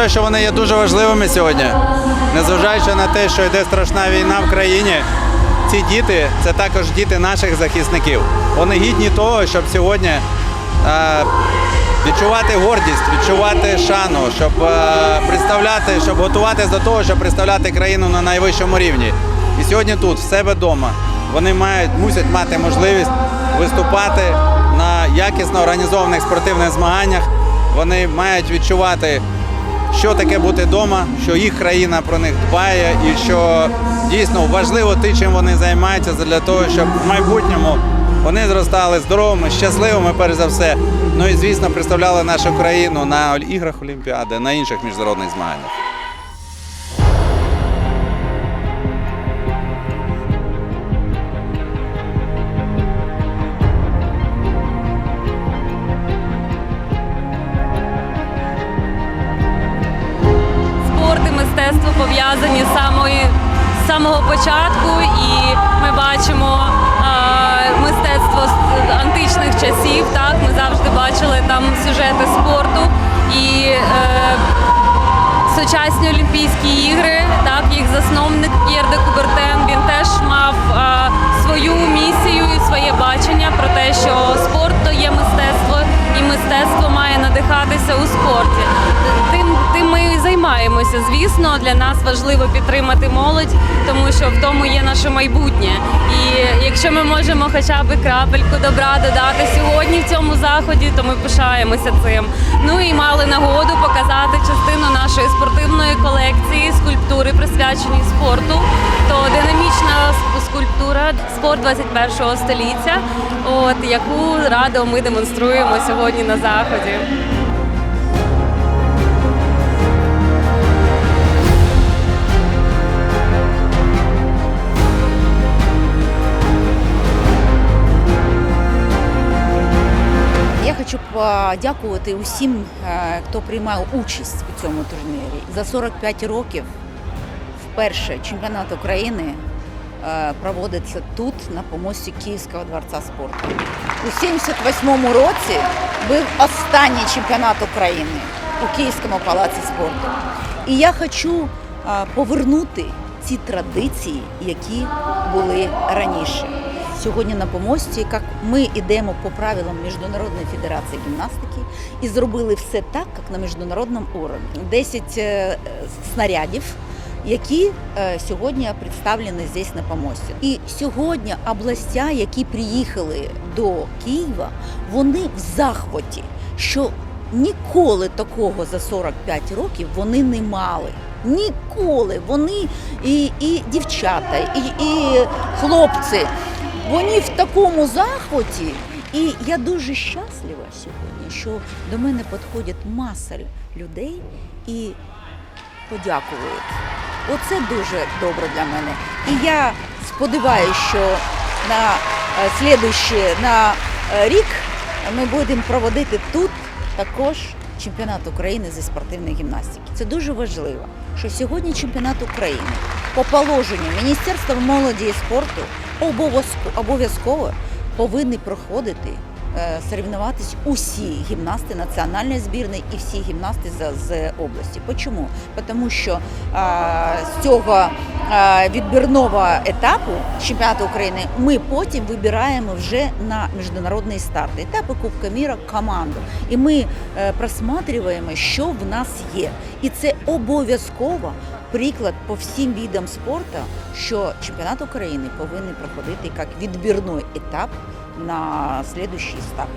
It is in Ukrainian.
вважаю, що вони є дуже важливими сьогодні. Незважаючи на те, що йде страшна війна в країні, ці діти це також діти наших захисників. Вони гідні того, щоб сьогодні е, відчувати гордість, відчувати шану, щоб е, представляти, щоб готуватися до того, щоб представляти країну на найвищому рівні. І сьогодні тут, в себе вдома, вони мають, мусять мати можливість виступати на якісно організованих спортивних змаганнях. Вони мають відчувати, що таке бути вдома, що їх країна про них дбає, і що дійсно важливо те, чим вони займаються, для того, щоб в майбутньому вони зростали здоровими, щасливими, перш за все. Ну і звісно, представляли нашу країну на іграх Олімпіади, на інших міжнародних змаганнях. Пов'язані з самої з самого початку, і ми бачимо е, мистецтво з античних часів. Так, ми завжди бачили там сюжети спорту і е, сучасні Олімпійські ігри. Займаємося. Звісно, для нас важливо підтримати молодь, тому що в тому є наше майбутнє. І якщо ми можемо хоча б крапельку добра додати сьогодні в цьому заході, то ми пишаємося цим. Ну і мали нагоду показати частину нашої спортивної колекції скульптури, присвячені спорту. То динамічна скульптура спорт 21 століття, от яку радо ми демонструємо сьогодні на заході. Подякувати усім, е, хто приймав участь у цьому турнірі. За 45 років вперше чемпіонат України е, проводиться тут, на помості Київського дворця спорту. У 78-му році був останній чемпіонат України у Київському палаці спорту. І я хочу е, повернути ці традиції, які були раніше. Сьогодні на помості, як ми йдемо по правилам Міжнародної федерації гімнастики і зробили все так, як на міжнародному уровні. 10 е, снарядів, які е, сьогодні представлені здесь на помості. І сьогодні областя, які приїхали до Києва, вони в захваті, що ніколи такого за 45 років вони не мали. Ніколи вони і, і дівчата, і, і хлопці. Вони в такому захваті. І я дуже щаслива сьогодні, що до мене підходять маса людей і подякують. Оце дуже добре для мене. І я сподіваюся, що на е, слідуючий на е, рік ми будемо проводити тут також чемпіонат України зі спортивної гімнастики. Це дуже важливо, що сьогодні чемпіонат України по положенню Міністерства молоді і спорту обов'язково- повинні проходити соревнуватись усі гімнасти національної збірної і всі гімнасти з, з області. Чому? Тому що а, з цього а, відбірного етапу чемпіонату України ми потім вибираємо вже на міжнародний старт. Етапи Кубка міра команду. І ми е, просматриваємо, що в нас є. І це обов'язково приклад по всім видам спорту, що чемпіонат України повинен проходити як відбірний етап на следующий старт.